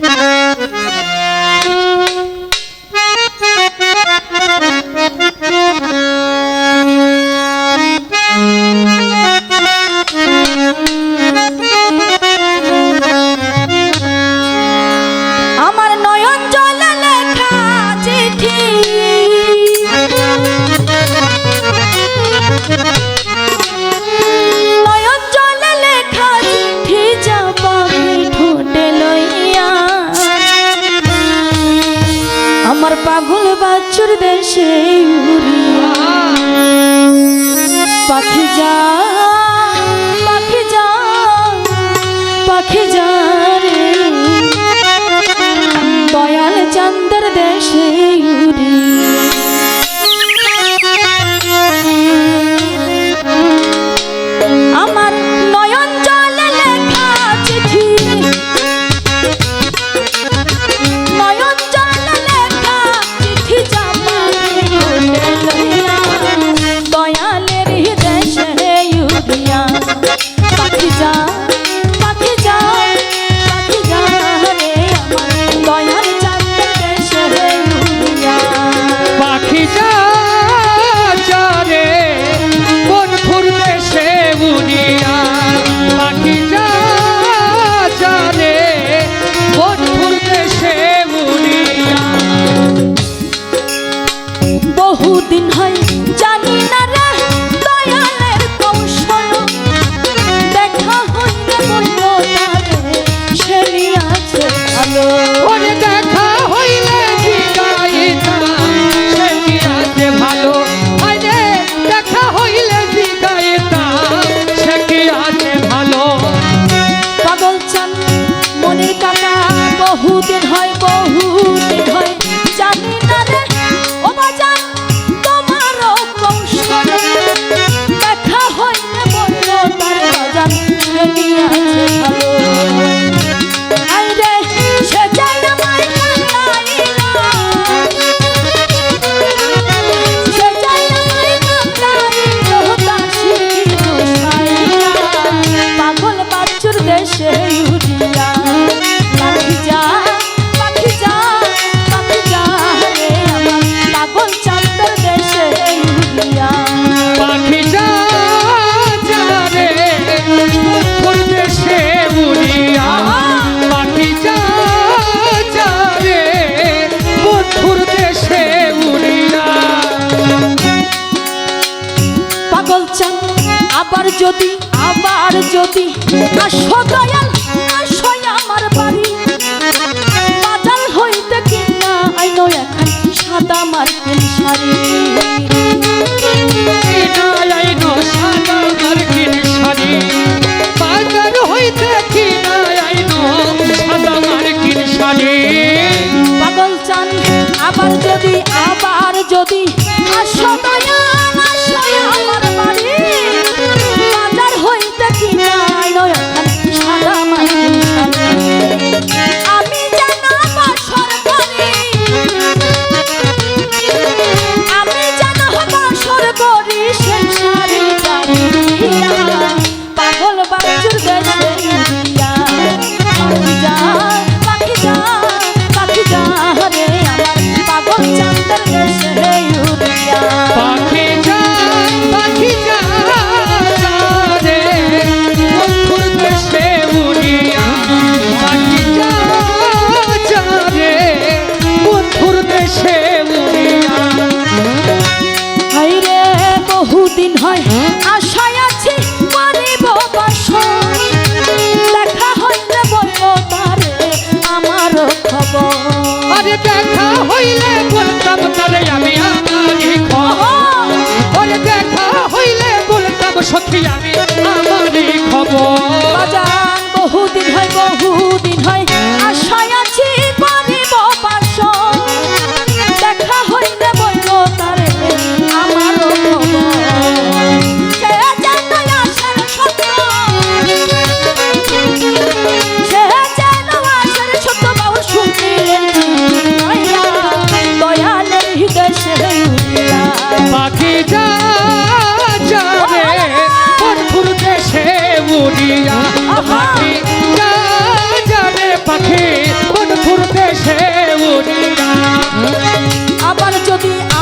Yeah. সেই উড়ি পাখি যা পাখি যা পাখি যা রে। বয়াল চান্দের দেশে উড়ি চান আবার যদি আবার যদি না সদয়াল আশায় আছি পারিব বাসন। বলব তারে আমার খবর। আরে আমি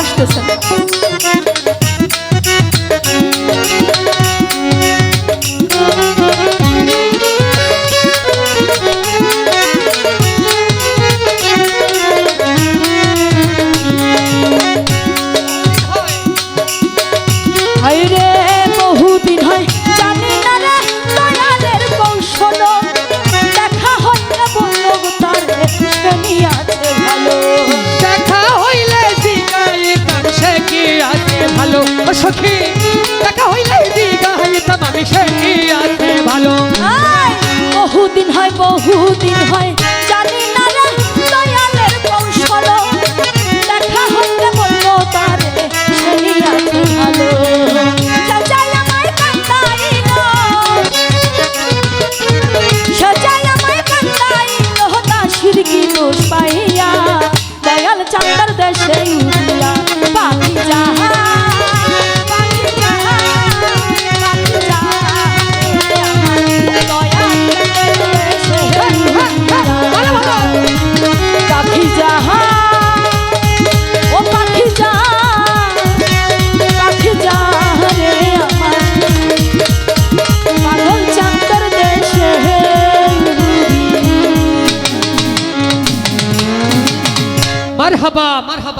আসতেছে হাইরে মারহাবা মারহাবা।